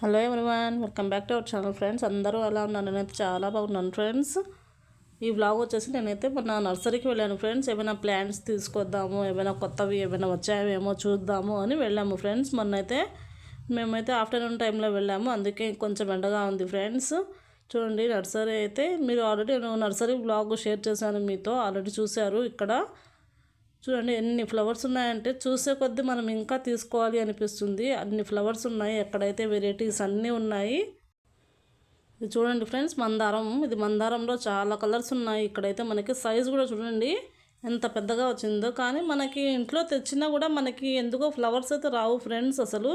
Hello everyone welcome back to our channel friends అందరూ ఎలా ఉన్నారు? నేనైతే చాలా బాగున్నాను ఫ్రెండ్స్ ఈ వ్లాగ్ వచ్చేసి నేనైతే మొన్న నర్సరీకి వెళ్ళాను ఫ్రెండ్స్ ఏమైనా ప్లాంట్స్ తీసుకొద్దాము ఏమైనా కొత్తవి ఏమైనా వచ్చాయేమో చూద్దాము అని వెళ్ళాము ఫ్రెండ్స్ మొన్నైతే మేమైతే ఆఫ్టర్నూన్ టైంలో వెళ్ళాము అందుకే కొంచెం ఎండగా ఉంది ఫ్రెండ్స్ చూడండి నర్సరీ అయితే మీరు ఆల్రెడీ నేను నర్సరీ బ్లాగ్ షేర్ చేశాను మీతో ఆల్రెడీ చూశారు ఇక్కడ. చూడండి ఎన్ని ఫ్లవర్స్ ఉన్నాయంటే చూసే కొద్దీ మనం ఇంకా తీసుకోవాలి అనిపిస్తుంది. అన్ని ఫ్లవర్స్ ఉన్నాయి ఎక్కడైతే వెరైటీస్ అన్నీ ఉన్నాయి. ఇది చూడండి ఫ్రెండ్స్ మందారం. ఇది మందారంలో చాలా కలర్స్ ఉన్నాయి. ఇక్కడైతే మనకి సైజు కూడా చూడండి ఎంత పెద్దగా వచ్చిందో. కానీ మనకి ఇంట్లో తెచ్చినా కూడా మనకి ఎందుకో ఫ్లవర్స్ అయితే రావు ఫ్రెండ్స్ అసలు.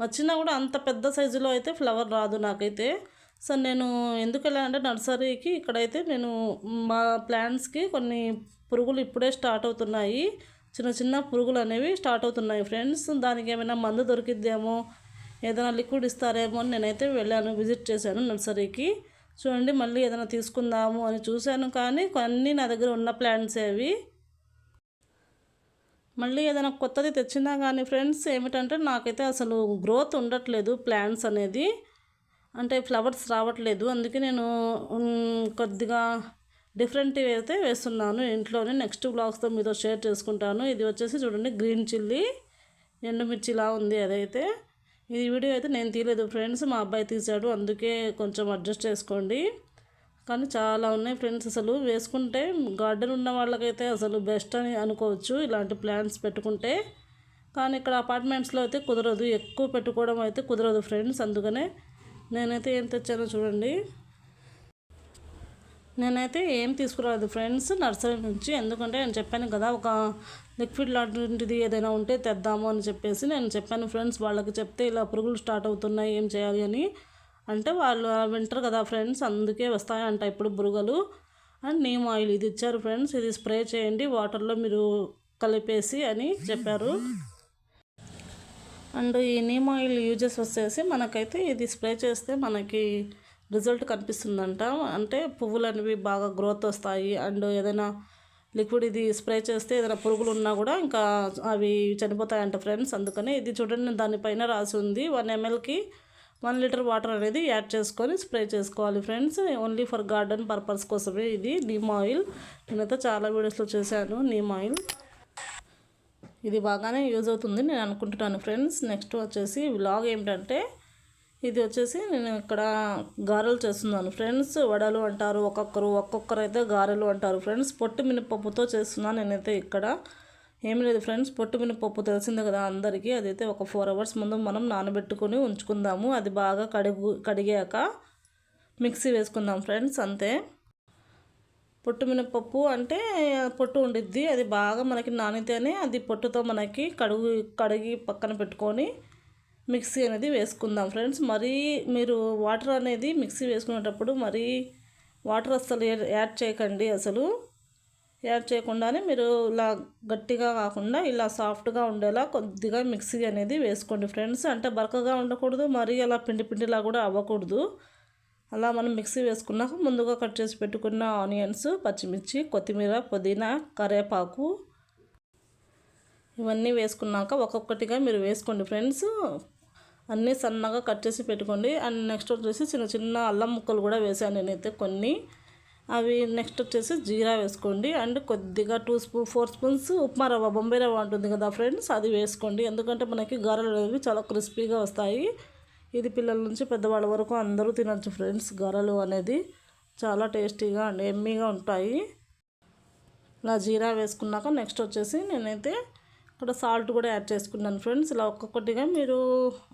వచ్చినా కూడా అంత పెద్ద సైజులో అయితే ఫ్లవర్ రాదు నాకైతే. సో నేను ఎందుకు వెళ్ళానంటే నర్సరీకి. ఇక్కడైతే నేను మా ప్లాంట్స్కి కొన్ని పురుగులు ఇప్పుడే స్టార్ట్ అవుతున్నాయి. చిన్న చిన్న పురుగులు అనేవి స్టార్ట్ అవుతున్నాయి ఫ్రెండ్స్. దానికి ఏమైనా మందు దొరికిద్దేమో ఏదైనా లిక్విడ్ ఇస్తారేమో అని నేనైతే వెళ్ళాను విజిట్ చేశాను నర్సరీకి. చూడండి మళ్ళీ ఏదైనా తీసుకుందాము అని చూశాను కానీ కొన్ని నా దగ్గర ఉన్న ప్లాంట్స్ అవి మళ్ళీ ఏదైనా కొత్తది తెచ్చినా కానీ ఫ్రెండ్స్ ఏమిటంటే నాకైతే అసలు గ్రోత్ ఉండట్లేదు ప్లాంట్స్ అనేది. అంటే ఫ్లవర్స్ రావట్లేదు. అందుకే నేను కొద్దిగా డిఫరెంట్ అయితే వేస్తున్నాను ఇంట్లోనే. నెక్స్ట్ బ్లాగ్స్తో మీతో షేర్ చేసుకుంటాను. ఇది వచ్చేసి చూడండి గ్రీన్ చిల్లీ ఎండుమిర్చిలా ఉంది అదైతే. ఈ వీడియో అయితే నేను తీయలేదు ఫ్రెండ్స్ మా అబ్బాయి తీశాడు అందుకే కొంచెం అడ్జస్ట్ చేసుకోండి. కానీ చాలా ఉన్నాయి ఫ్రెండ్స్ అసలు. వేసుకుంటే గార్డెన్ ఉన్న వాళ్ళకైతే అసలు బెస్ట్ అని అనుకోవచ్చు ఇలాంటి ప్లాంట్స్ పెట్టుకుంటే. కానీ ఇక్కడ అపార్ట్మెంట్స్లో అయితే కుదరదు ఎక్కువ పెట్టుకోవడం అయితే కుదరదు ఫ్రెండ్స్ అందుకనే నేనైతే ఏం తెచ్చానో చూడండి. నేనైతే ఏం తీసుకురాలేదు ఫ్రెండ్స్ నర్సరీ నుంచి. ఎందుకంటే నేను చెప్పాను కదా ఒక లిక్విడ్ లాంటిది ఏదైనా ఉంటే తెద్దాము అని చెప్పేసి నేను చెప్పాను ఫ్రెండ్స్. వాళ్ళకి చెప్తే ఇలా పురుగులు స్టార్ట్ అవుతున్నాయి ఏం చేయాలి అని. అంటే వాళ్ళు వింటారు కదా ఫ్రెండ్స్ అందుకే వస్తాయంట ఇప్పుడు పురుగులు. అండ్ నీమ్ ఆయిల్ ఇది ఇచ్చారు ఫ్రెండ్స్ ఇది స్ప్రే చేయండి వాటర్లో మీరు కలిపేసి అని చెప్పారు. అండ్ ఈ నీమ్ ఆయిల్ యూజెస్ వచ్చేసి మనకైతే ఇది స్ప్రే చేస్తే మనకి రిజల్ట్ కనిపిస్తుందంట. అంటే పువ్వులు అనేవి బాగా గ్రోత్ వస్తాయి. అండ్ ఏదైనా లిక్విడ్ ఇది స్ప్రే చేస్తే ఏదైనా పురుగులు ఉన్నా కూడా ఇంకా అవి చనిపోతాయంట ఫ్రెండ్స్. అందుకని ఇది చూడండి దానిపైన రాసి ఉంది. వన్ ఎంఎల్కి వన్ లీటర్ వాటర్ అనేది యాడ్ చేసుకొని స్ప్రే చేసుకోవాలి friends. Only for garden purpose కోసమే ఇది. నీమ్ ఆయిల్. నేనైతే చాలా వీడియోస్లో చేశాను నీమ్ ఆయిల్. ఇది బాగానే యూజ్ అవుతుంది నేను అనుకుంటున్నాను ఫ్రెండ్స్. నెక్స్ట్ వచ్చేసి వ్లాగ్ ఏమిటంటే ఇది వచ్చేసి నేను ఇక్కడ గారెలు చేస్తున్నాను. ఫ్రెండ్స్ వడలు అంటారు ఒక్కొక్కరు ఒక్కొక్కరు అయితే గారెలు అంటారు. ఫ్రెండ్స్ పొట్టు మినపప్పుతో చేస్తున్నాను నేనైతే ఇక్కడ. ఏమి లేదు ఫ్రెండ్స్ పొట్టు మినపప్పు తెలిసిందే కదా అందరికీ. అదైతే ఒక ఫోర్ అవర్స్ ముందు మనం నానబెట్టుకొని ఉంచుకుందాము. అది బాగా కడుగు కడిగాక మిక్సీ వేసుకుందాం ఫ్రెండ్స్ అంతే. పొట్టు మినపప్పు అంటే పొట్టు ఉండిద్ది. అది బాగా మనకి నానితేనే అది పొట్టుతో మనకి కడుగు కడిగి పక్కన పెట్టుకొని మిక్సీ అనేది వేసుకుందాం ఫ్రెండ్స్. మరీ మీరు వాటర్ అనేది మిక్సీ వేసుకునేటప్పుడు మరీ వాటర్ అసలు యాడ్ చేయకండి అసలు. యాడ్ చేయకుండానే మీరు ఇలా గట్టిగా కాకుండా ఇలా సాఫ్ట్గా ఉండేలా కొద్దిగా మిక్సీ అనేది వేసుకోండి ఫ్రెండ్స్. అంటే బరకగా ఉండకూడదు మరీ అలా పిండి పిండిలా కూడా అవ్వకూడదు. అలా మనం మిక్సీ వేసుకున్నాక ముందుగా కట్ చేసి పెట్టుకున్న ఆనియన్స్ పచ్చిమిర్చి కొత్తిమీర పుదీనా కరివేపాకు ఇవన్నీ వేసుకున్నాక ఒక్కొక్కటిగా మీరు వేసుకోండి ఫ్రెండ్స్. అన్నీ సన్నగా కట్ చేసి పెట్టుకోండి. అండ్ నెక్స్ట్ వచ్చేసి చిన్న చిన్న అల్లం ముక్కలు కూడా వేసాను నేనైతే కొన్ని. అవి నెక్స్ట్ వచ్చేసి జీరా వేసుకోండి. అండ్ కొద్దిగా two spoon four spoons upma రవ్వ బొంబాయి రవ్వ ఉంటుంది కదా ఫ్రెండ్స్ అది వేసుకోండి. ఎందుకంటే మనకి గారెలు అనేవి చాలా క్రిస్పీగా వస్తాయి. ఇది పిల్లల నుంచి పెద్దవాళ్ళ వరకు అందరూ తినచ్చు ఫ్రెండ్స్ గారెలు అనేది. చాలా టేస్టీగా అండ్ ఎమ్మీగా ఉంటాయి. ఇలా జీరా వేసుకున్నాక నెక్స్ట్ వచ్చేసి నేనైతే ఇక్కడ సాల్ట్ కూడా యాడ్ చేసుకున్నాను ఫ్రెండ్స్. ఇలా ఒక్కొక్కటిగా మీరు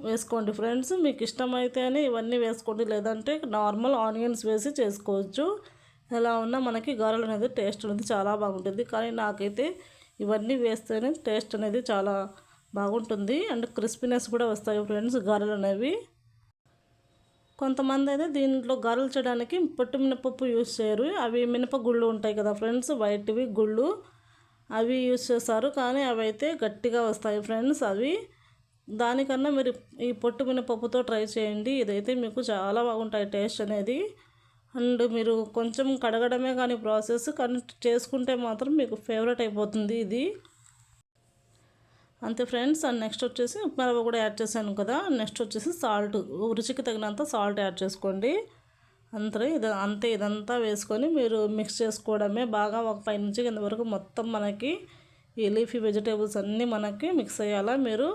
వేసుకోండి ఫ్రెండ్స్. మీకు ఇష్టమైతేనే ఇవన్నీ వేసుకోండి. లేదంటే నార్మల్ ఆనియన్స్ వేసి చేసుకోవచ్చు. ఎలా ఉన్నా మనకి గారెలు అనేది టేస్ట్ అనేది చాలా బాగుంటుంది. కానీ నాకైతే ఇవన్నీ వేస్తేనే టేస్ట్ అనేది చాలా బాగుంటుంది. అండ్ క్రిస్పీనెస్ కూడా వస్తాయి ఫ్రెండ్స్ గారెలు అనేవి. కొంతమంది అయితే దీంట్లో గారెలు చేయడానికి పొట్టు మినపప్పు యూస్ చేయరు. అవి మినప గుళ్ళు ఉంటాయి కదా ఫ్రెండ్స్. వైట్వి గుళ్ళు. అవి యూస్ చేస్తారు. కానీ అవి అయితే గట్టిగా వస్తాయి ఫ్రెండ్స్ అవి. దానికన్నా మీరు ఈ పొట్టు మినపప్పుతో ట్రై చేయండి. ఇదైతే మీకు చాలా బాగుంటాయి టేస్ట్ అనేది. అండ్ మీరు కొంచెం కడగడమే కానీ ప్రాసెస్ కానీ చేసుకుంటే మాత్రం మీకు ఫేవరెట్ అయిపోతుంది ఇది. అంతే ఫ్రెండ్స్. అండ్ నెక్స్ట్ వచ్చేసి ఉప్మా రవ్వ కూడా యాడ్ చేశాను కదా. నెక్స్ట్ వచ్చేసి సాల్ట్. రుచికి తగినంత సాల్ట్ యాడ్ చేసుకోండి. అంతే ఇది అంతే ఇదంతా వేసుకొని మీరు మిక్స్ చేసుకోవడమే బాగా ఒక పై నుంచి కింద వరకు మొత్తం మనకి ఈ లీఫీ వెజిటేబుల్స్ అన్నీ మనకి మిక్స్ అయ్యేలా మీరు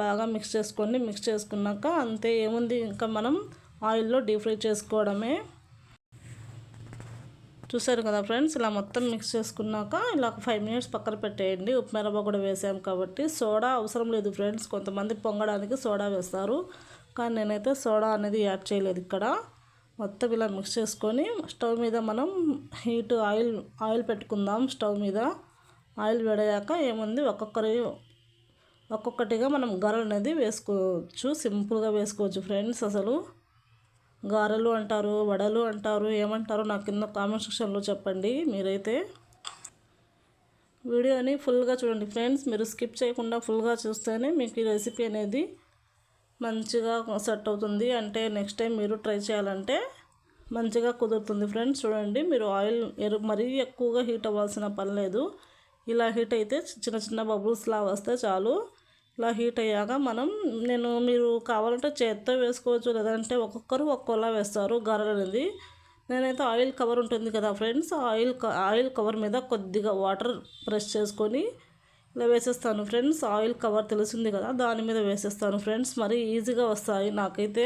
బాగా మిక్స్ చేసుకోండి. మిక్స్ చేసుకున్నాక అంతే ఏముంది? ఇంకా మనం ఆయిల్లో డీప్ ఫ్రై చేసుకోవడమే. చూసారు కదా ఫ్రెండ్స్? ఇలా మొత్తం మిక్స్ చేసుకున్నాక ఇలా ఒక ఫైవ్ మినిట్స్ పక్కన పెట్టేయండి. ఉప్మా రవ్వ కూడా వేసాం కాబట్టి సోడా అవసరం లేదు ఫ్రెండ్స్. కొంతమంది పొంగడానికి సోడా వేస్తారు. కానీ నేనైతే సోడా అనేది యాడ్ చేయలేదు ఇక్కడ. మొత్తం ఇలా మిక్స్ చేసుకొని స్టవ్ మీద మనం హీట్ ఆయిల్ ఆయిల్ పెట్టుకుందాం స్టవ్ మీద. ఆయిల్ వేడయ్యాక ఏముంది? ఒక్కొక్కరి ఒక్కొక్కటిగా మనం గారెలు అనేది వేసుకోవచ్చు. సింపుల్గా వేసుకోవచ్చు ఫ్రెండ్స్ అసలు. గారెలు అంటారు వడలు అంటారు ఏమంటారు నా కింద కామెంట్ సెక్షన్లో చెప్పండి మీరైతే. వీడియోని ఫుల్గా చూడండి ఫ్రెండ్స్. మీరు స్కిప్ చేయకుండా ఫుల్గా చూస్తేనే మీకు ఈ రెసిపీ అనేది మంచిగా సెట్ అవుతుంది. అంటే నెక్స్ట్ టైం మీరు ట్రై చేయాలంటే మంచిగా కుదురుతుంది ఫ్రెండ్స్ చూడండి మీరు ఆయిల్ ఎరు మరీ ఎక్కువగా హీట్ అవ్వాల్సిన పని లేదు. ఇలా హీట్ అయితే చిన్న చిన్న బబుల్స్లా వస్తే చాలు. ఇలా హీట్ అయ్యాక మనం నేను మీరు కావాలంటే చేత్తో వేసుకోవచ్చు లేదంటే ఒక్కొక్కరు ఒక్కోలా వేస్తారు గారెలు అనేది నేనైతే ఆయిల్ కవర్ ఉంటుంది కదా ఫ్రెండ్స్ ఆయిల్ ఆయిల్ కవర్ మీద కొద్దిగా వాటర్ ప్రెస్ చేసుకొని ఇలా వేసేస్తాను ఫ్రెండ్స్. ఆయిల్ కవర్ తెలిసింది కదా దాని మీద వేసేస్తాను ఫ్రెండ్స్. మరి ఈజీగా వస్తాయి నాకైతే.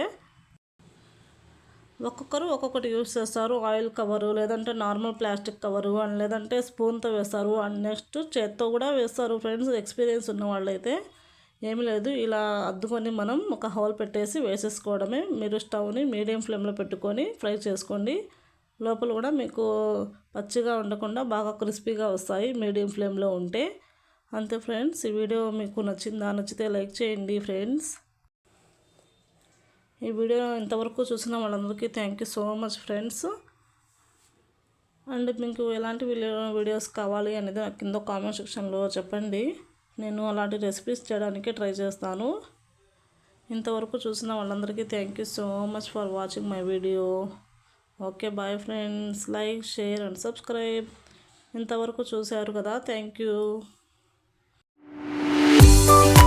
ఒక్కొక్కరు ఒక్కొక్కటి యూజ్ చేస్తారు. ఆయిల్ కవరు లేదంటే నార్మల్ ప్లాస్టిక్ కవరు అండ్ లేదంటే స్పూన్తో వేస్తారు. అండ్ నెక్స్ట్ చేత్తో కూడా వేస్తారు ఫ్రెండ్స్. ఎక్స్పీరియన్స్ ఉన్న వాళ్ళైతే ఏమీ లేదు. ఇలా అద్దుకొని మనం ఒక హోల్ పెట్టేసి వేసేసుకోవడమే. మీరు స్టవ్ని మీడియం ఫ్లేమ్లో పెట్టుకొని ఫ్రై చేసుకోండి. లోపల కూడా మీకు పచ్చిగా ఉండకుండా బాగా క్రిస్పీగా వస్తాయి మీడియం ఫ్లేమ్లో ఉంటే. అంతే ఫ్రెండ్స్ ఈ వీడియో మీకు నచ్చిందా నచ్చితే లైక్ చేయండి ఫ్రెండ్స్. ఈ వీడియో ఇంతవరకు చూసిన వాళ్ళందరికీ thank you so much friends and మీకు ఎలాంటి వీడియో వీడియోస్ కావాలి అనేది నాకు కింద కామెంట్ సెక్షన్లో చెప్పండి. నేను అలాంటి రెసిపీస్ చేయడానికి ట్రై చేస్తాను. ఇంతవరకు చూసిన వాళ్ళందరికీ thank you so much for watching my video okay bye friends like share and subscribe ఇంతవరకు చూశారు కదా థ్యాంక్ యూ Thank you.